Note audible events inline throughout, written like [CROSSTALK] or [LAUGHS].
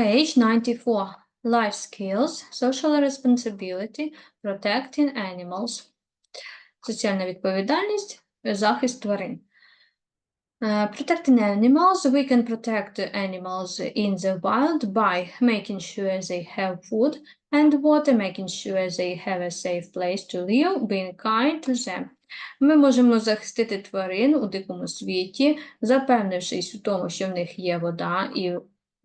Page 94. Life skills, social responsibility, protecting animals. Соціальна відповідальність, захист тварин. Е, Protecting animals, we can protect animals in the wild by making sure they have food and water, making sure they have a safe place to live, being kind to them. Ми можемо захистити тварин у дикому світі, запевнившись у тому, що в них є вода і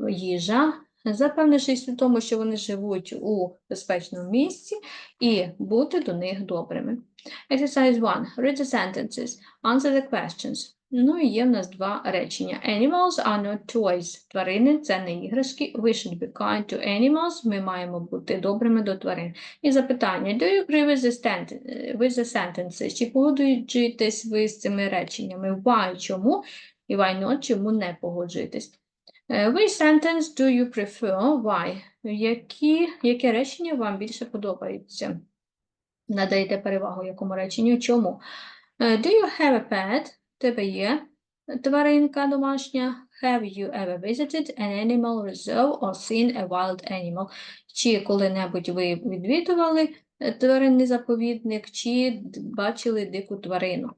їжа, запевнившись у тому, що вони живуть у безпечному місці, і бути до них добрими. Exercise 1. Read the sentences. Answer the questions. Ну і є в нас два речення. Animals are not toys. Тварини – це не іграшки. We should be kind to animals. Ми маємо бути добрими до тварин. І запитання. Do you agree with the, with the sentences? Чи погоджуєтесь ви з цими реченнями? Why? Чому? І why not? Чому не погоджуєтесь? Е, Which sentence do you prefer? Why? Які, яке речення вам більше подобається? Надаєте перевагу якому реченню? Чому? Е, Do you have a pet? Тебе є тваринка домашня? Have you ever visited an animal reserve or seen a wild animal? Чи коли-небудь ви відвідували е, тваринний заповідник, чи бачили дику тварину?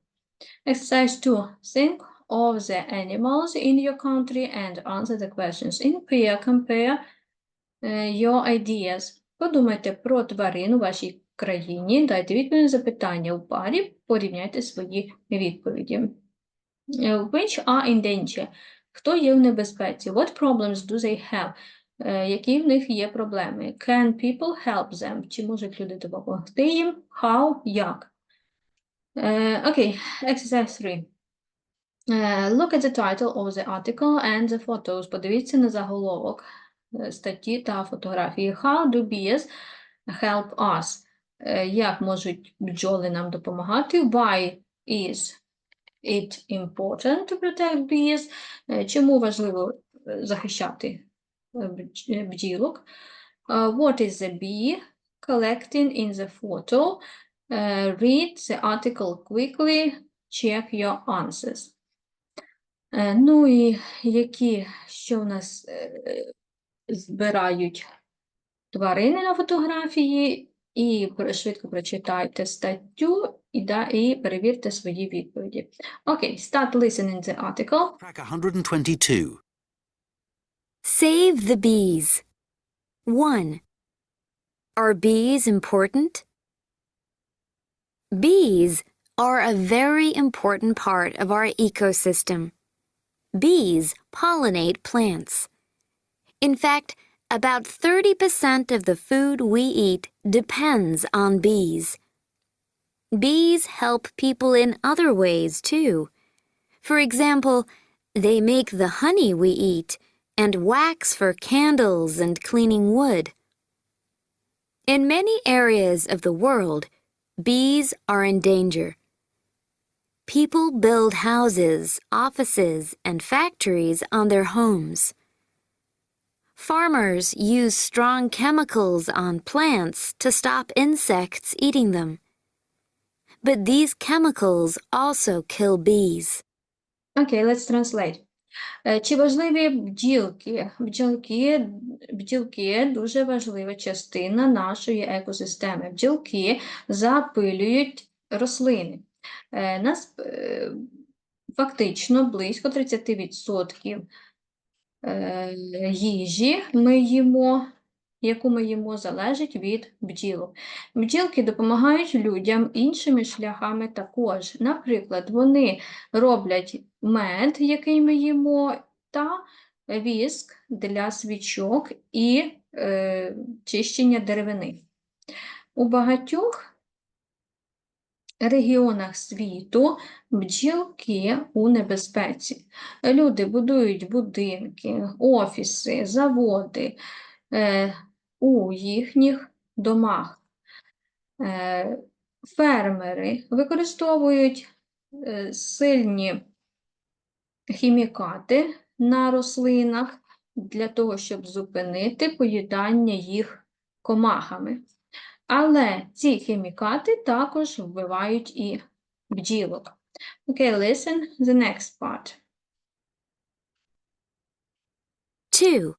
Exercise 2. Think of the animals in your country and answer the questions. In pair, compare е, your ideas. Подумайте про тварин у вашій країні, дайте відповідь на запитання у парі, порівняйте свої відповіді. Е, Which are in danger? Хто є в небезпеці? What problems do they have? Е, Які в них є проблеми? Can people help them? Чи можуть люди допомогти їм? How? Як? Окей, exercise 3. Е, Look at the title of the article and the photos. Подивіться на заголовок е, статті та фотографії. How do bees help us? Е, Як можуть бджоли нам допомагати? Why is it important to protect bees? Е, Чому важливо е, захищати е, бдж- е, бджілок? Е, What is the bee collecting in the photo? Е, Read the article quickly. Check your answers. Е, Ну і які, що в нас е, збирають тварини на фотографії, і швидко прочитайте статтю і, да, і перевірте свої відповіді. Окей, start listening the article. Track 122. Save the bees. 1. Are bees important? Bees are a very important part of our ecosystem. Bees pollinate plants. In fact, about 30% of the food we eat depends on bees. Bees help people in other ways, too. For example, they make the honey we eat and wax for candles and cleaning wood. In many areas of the world, bees are in danger. People build houses, offices, and factories on their homes. Farmers use strong chemicals on plants to stop insects eating them. But these chemicals also kill bees. Окей, let's translate. Е, Чи важливі бджілки? Бджілки, бджілки – дуже важлива частина нашої екосистеми. Бджілки запилюють рослини. Е, Нас е, фактично близько 30% е, їжі ми їмо, яку ми їмо, залежить від бджілок. Бджілки допомагають людям іншими шляхами також. Наприклад, вони роблять мед, який ми їмо, та віск для свічок і е, чищення деревини. У багатьох регіонах світу бджілки у небезпеці. Люди будують будинки, офіси, заводи е, у їхніх домах. Е, фермери використовують е, сильні хімікати на рослинах для того, щоб зупинити поїдання їх комахами. Але ці хімікати також вбивають і бджілок. Okay, listen the next part. 2.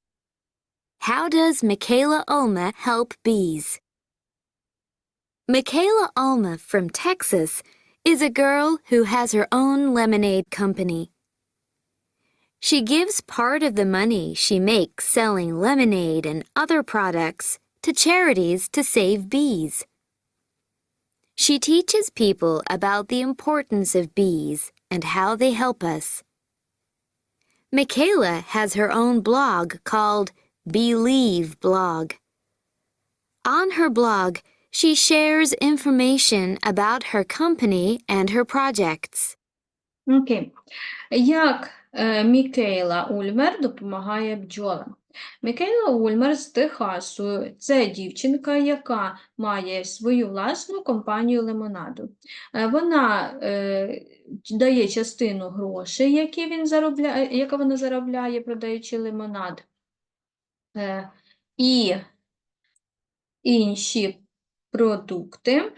How does Michaela Ulma help bees? Michaela Ulma from Texas is a girl who has her own lemonade company. She gives part of the money she makes selling lemonade and other products to charities to save bees. She teaches people about the importance of bees and how they help us. Michaela has her own blog called Believe Blog. On her blog, she shares information about her company and her projects. Okay. Як Мікейла Ульмер допомагає бджолам? Мікейла Ульмер з Техасу – це дівчинка, яка має свою власну компанію лимонаду. Е, Вона е, дає частину грошей, які він заробляє, яка вона заробляє, продаючи лимонад. Е, І інші продукти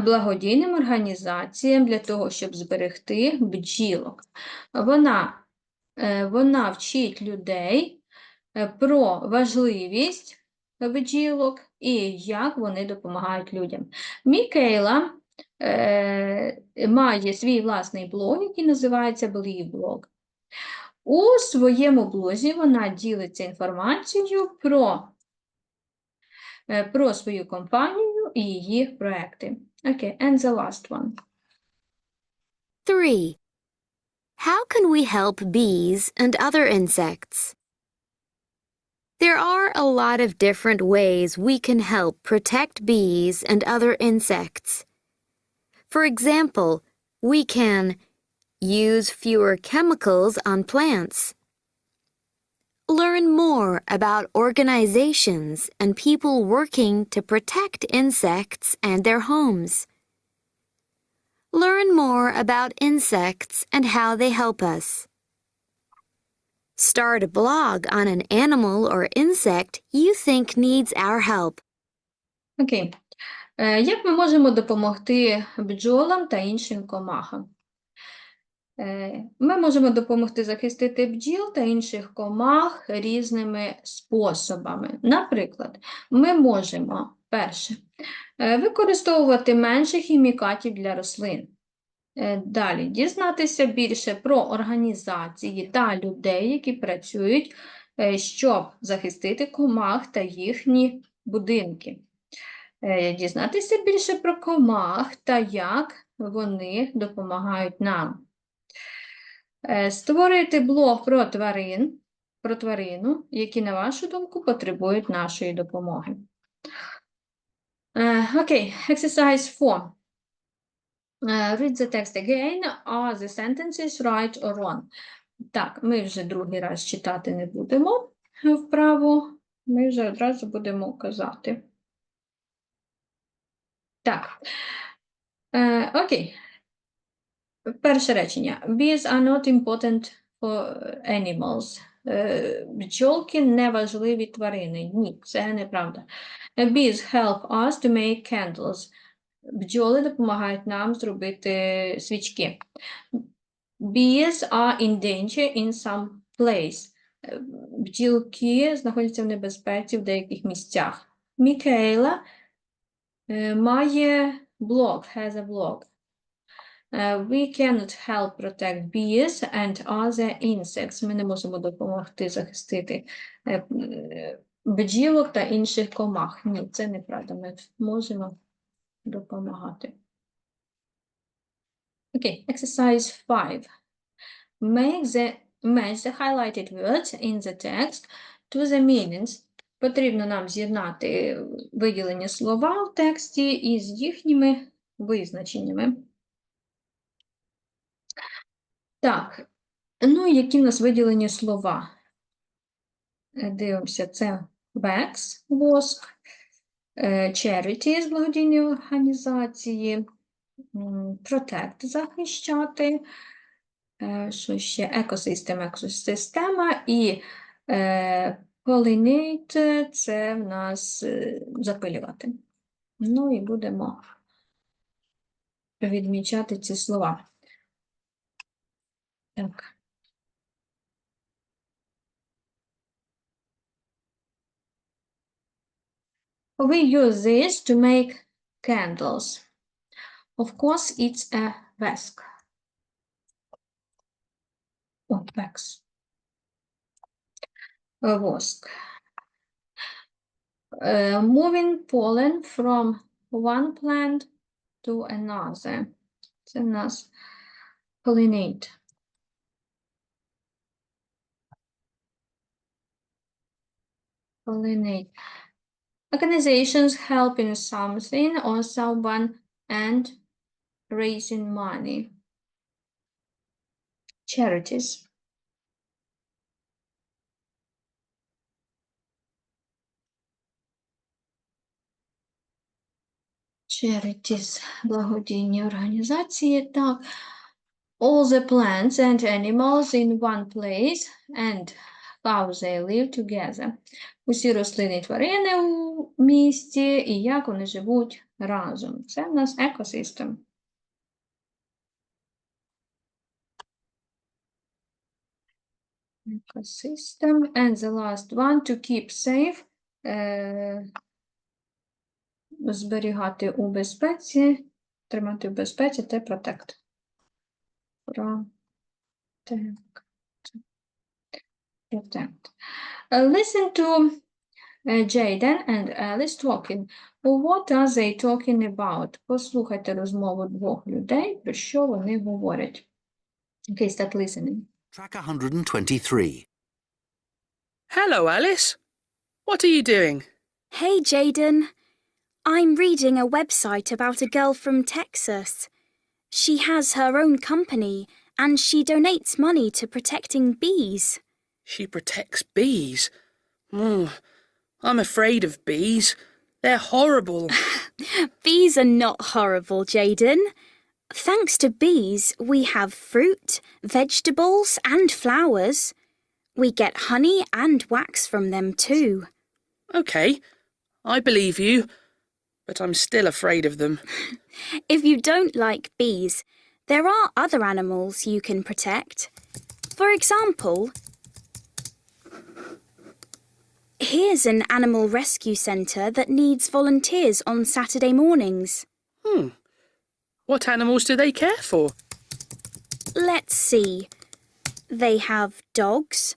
благодійним організаціям для того, щоб зберегти бджілок. Вона, е, вона вчить людей е, про важливість бджілок і як вони допомагають людям. Мікейла е, має свій власний блог, який називається Blog. У своєму блозі вона ділиться інформацією про, е, про свою компанію і її проекти. Okay, and the last one. 3. How can we help bees and other insects? There are a lot of different ways we can help protect bees and other insects. For example, we can use fewer chemicals on plants. Learn more about organizations and people working to protect insects and their homes. Learn more about insects and how they help us. Start a blog on an animal or insect you think needs our help. Окей. Е, Як ми можемо допомогти бджолам та іншим комахам? Е, Ми можемо допомогти захистити бджіл та інших комах різними способами. Наприклад, ми можемо, перше, е, використовувати менше хімікатів для рослин. Е, Далі дізнатися більше про організації та людей, які працюють, щоб захистити комах та їхні будинки. Дізнатися більше про комах та як вони допомагають нам. Е, Створити блог про тварин, про тварину, які, на вашу думку, потребують нашої допомоги. Е, Окей, exercise 4. Uh, read the text again. Are the sentences right or wrong? Так, ми вже другий раз читати не будемо вправо. Ми вже одразу будемо казати. Так. Е, окей. Перше речення. Bees are not important for animals. Е, бджолки не важливі тварини. Ні, це неправда. Bees help us to make candles. Бджоли допомагають нам зробити свічки. Bees are in danger in some place. Е, Бджілки знаходяться в небезпеці в деяких місцях. Мікейла е, має блог, has a blog. Е, We cannot help protect bees and other insects. Ми не можемо допомогти захистити е, е, бджілок та інших комах. Ні, це неправда. Ми можемо допомагати. Окей, exercise 5. Make the, match the highlighted words in the text to the meanings. Потрібно нам з'єднати виділені слова в тексті із їхніми визначеннями. Так, ну і які в нас виділені слова? Е, Дивимося, це wax, воск, е, charity з благодійної організації, protect захищати, е, що ще екосистема, екосистема і е, pollinate – це в нас е, запилювати. Ну і будемо відмічати ці слова. Okay. We use this to make candles. Of course, it's a wax. Or oh, wax. A wask. Uh, moving pollen from one plant to another. It's enough pollinate. Pollinate. Organizations helping something or someone and raising money. Charities. Charities, благодійні організації, так. All the plants and animals in one place and how they live together. Усі рослини і тварини у місті і як вони живуть разом. Це в нас екосистем. Ecosystem. And the last one to keep safe. Е, зберігати у безпеці, тримати в безпеці та protect. Protect. Protect. Uh, listen to uh, Jaden and Alice talking. What are they talking about? Послухайте розмову двох людей, про що вони говорять. Okay, start listening. Track 123. Hello, Alice. What are you doing? Hey, Jaden. I'm reading a website about a girl from Texas. She has her own company and she donates money to protecting bees. She protects bees. Mm, I'm afraid of bees. They're horrible. [LAUGHS] Bees are not horrible, Jaden. Thanks to bees, we have fruit, vegetables, and flowers. We get honey and wax from them too. okay, I believe you, but I'm still afraid of them. [LAUGHS] If you don't like bees, there are other animals you can protect. For example, here's an animal rescue centre that needs volunteers on Saturday mornings. Hmm. What animals do they care for? Let's see. They have dogs,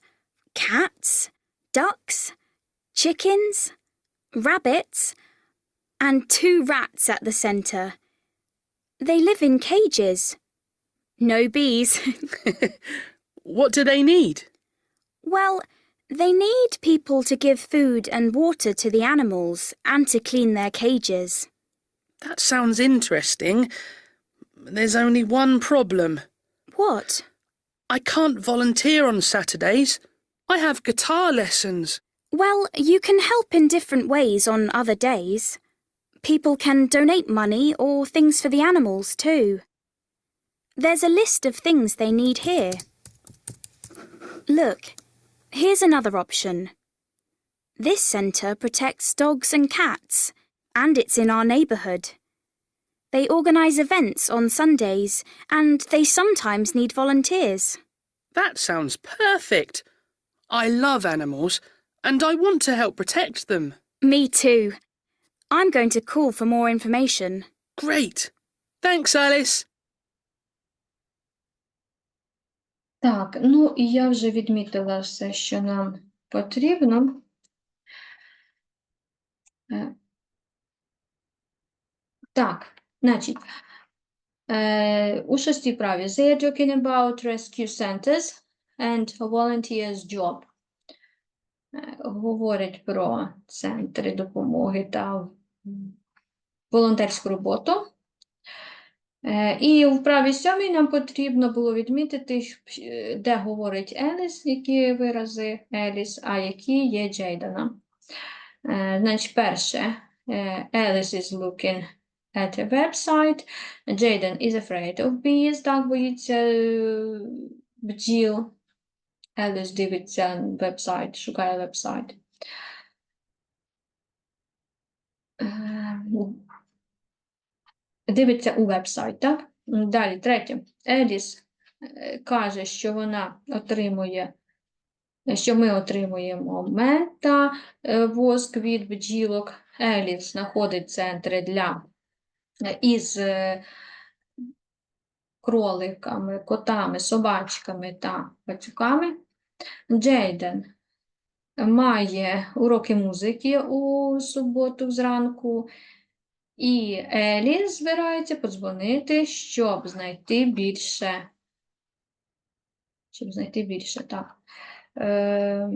cats, ducks, chickens, rabbits, and two rats at the centre. They live in cages. No bees. [LAUGHS] [LAUGHS] What do they need? well, they need people to give food and water to the animals and to clean their cages. That sounds interesting. There's only one problem. What? I can't volunteer on Saturdays. I have guitar lessons. Well, you can help in different ways on other days. People can donate money or things for the animals too. There's a list of things they need here. Look, here's another option. This centre protects dogs and cats, and it's in our neighbourhood. They organise events on Sundays, and they sometimes need volunteers. That sounds perfect. I love animals, and I want to help protect them. Me too. I'm going to call for more information. Great. Thanks, Alice. Так, ну і я вже відмітила все, що нам потрібно. Е, Так, значить, е, у шостій праві. They are talking about rescue centers and volunteers job. Е, Говорять про центри допомоги та волонтерську роботу. Е, І в правій сьомій нам потрібно було відмітити, е, де говорить Еліс, які вирази Еліс, а які є Джейдана. Е, Значить, перше, е, Alice is looking at a website. Jaden is afraid of bees, так боїться бджіл. Еліс дивиться вебсайт, шукає вебсайт. Дивиться у вебсайт, так? Далі, третє. Еліс е, каже, що вона отримує, що ми отримуємо мед та е, воск від бджілок. Еліс знаходить центри для е, із кроликами, котами, собачками та пацюками. Джейден має уроки музики у суботу зранку. І Елі збирається подзвонити, щоб знайти більше. Щоб знайти більше, так. Е,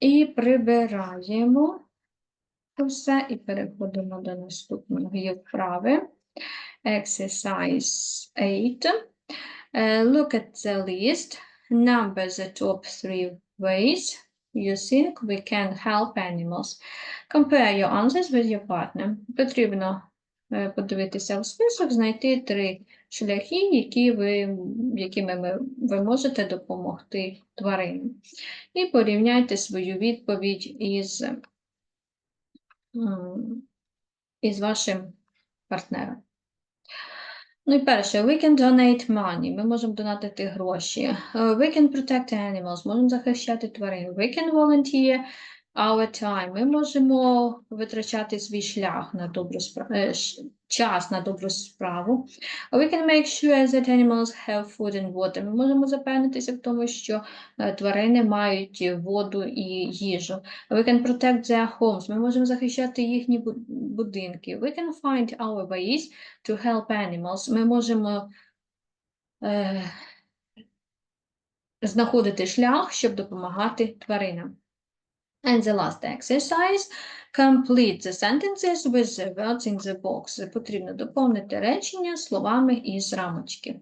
і прибираємо все і переходимо до наступної вправи. Exercise 8. Uh, look at the list. Number the top three ways you think we can help animals. Compare your answers with your partner. Потрібно е, подивитися у список, знайти три шляхи, які ви, якими ви можете допомогти тваринам. І порівняйте свою відповідь із, із вашим партнером. Ну і перше, we can donate money. Ми можемо донатити гроші. Е, We can protect animals. Можемо захищати тварин. We can volunteer our time. Ми можемо витрачати свій шлях на добру справу, час на добру справу. We can make sure that animals have food and water. Ми можемо запевнитися в тому, що е, тварини мають воду і їжу. We can protect their homes. Ми можемо захищати їхні будинки. We can find our ways to help animals. Ми можемо е, знаходити шлях, щоб допомагати тваринам. And the last exercise. Complete the sentences with the words in the box. Потрібно доповнити речення словами із рамочки.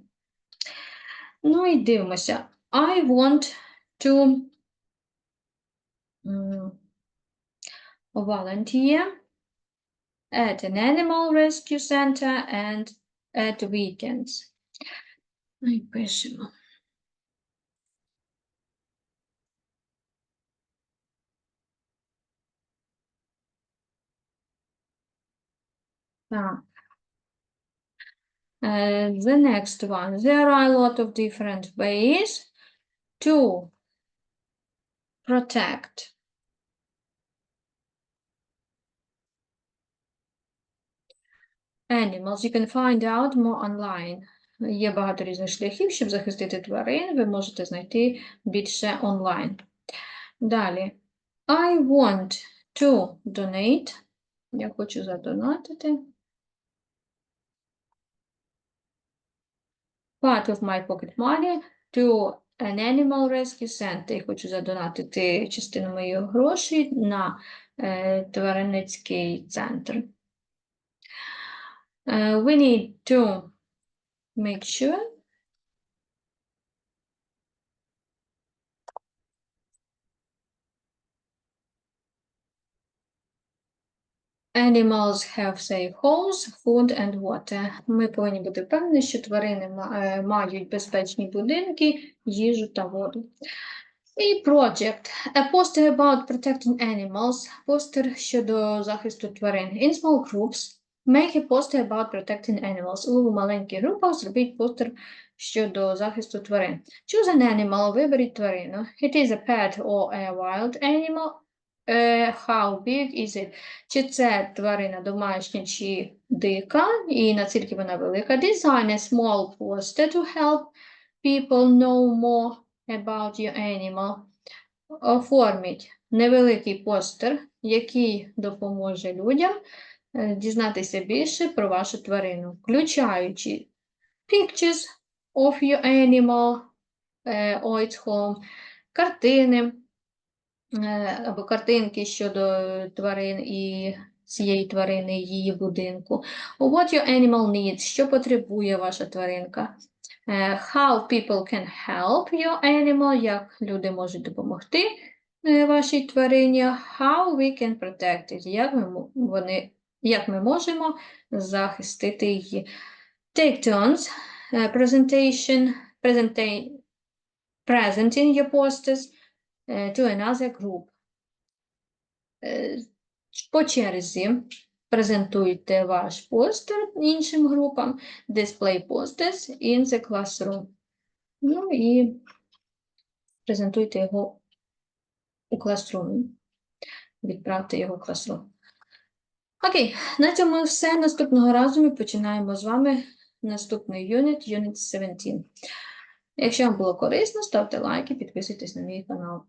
Ну і дивимося. I want to м, volunteer at an animal rescue center and at weekends. Ну і пишемо. Так. Uh, the next one. There are a lot of different ways to protect animals. You can find out more online. Є багато різних шляхів, щоб захистити тварин. Ви можете знайти більше онлайн. Далі. I want to donate. Я хочу задонатити. Part of my pocket money to an animal rescue center. Я хочу задонатити частину моїх грошей на е, тваринницький центр. Uh, we need to make sure Animals have safe homes, food and water. Ми повинні бути впевнені, що тварини е, мають безпечні будинки, їжу та воду. І project. A poster about protecting animals. Постер щодо захисту тварин. In small groups. Make a poster about protecting animals. У маленьких групах зробіть постер щодо захисту тварин. Choose an animal. Виберіть тварину. It is a pet or a wild animal. Е, how big is it? Чи це тварина домашня чи дика, і наскільки вона велика. Design a small poster to help people know more about your animal. Оформіть невеликий постер, який допоможе людям е, дізнатися більше про вашу тварину, включаючи pictures of your animal е, or its home, картини, е, або картинки щодо тварин і цієї тварини, її будинку. What your animal needs, що потребує ваша тваринка. Е, How people can help your animal, як люди можуть допомогти е, вашій тварині. How we can protect it, як ми, вони, як ми можемо захистити її. Take turns, е, presentation, presenta- presenting your posters е, to another group. По черзі презентуйте ваш постер іншим групам. Display posters in the classroom. Ну і презентуйте його у класрумі. Відправте його в класрум. Окей, на цьому все. Наступного разу ми починаємо з вами наступний юніт, юніт 17. Якщо вам було корисно, ставте лайки, підписуйтесь на мій канал.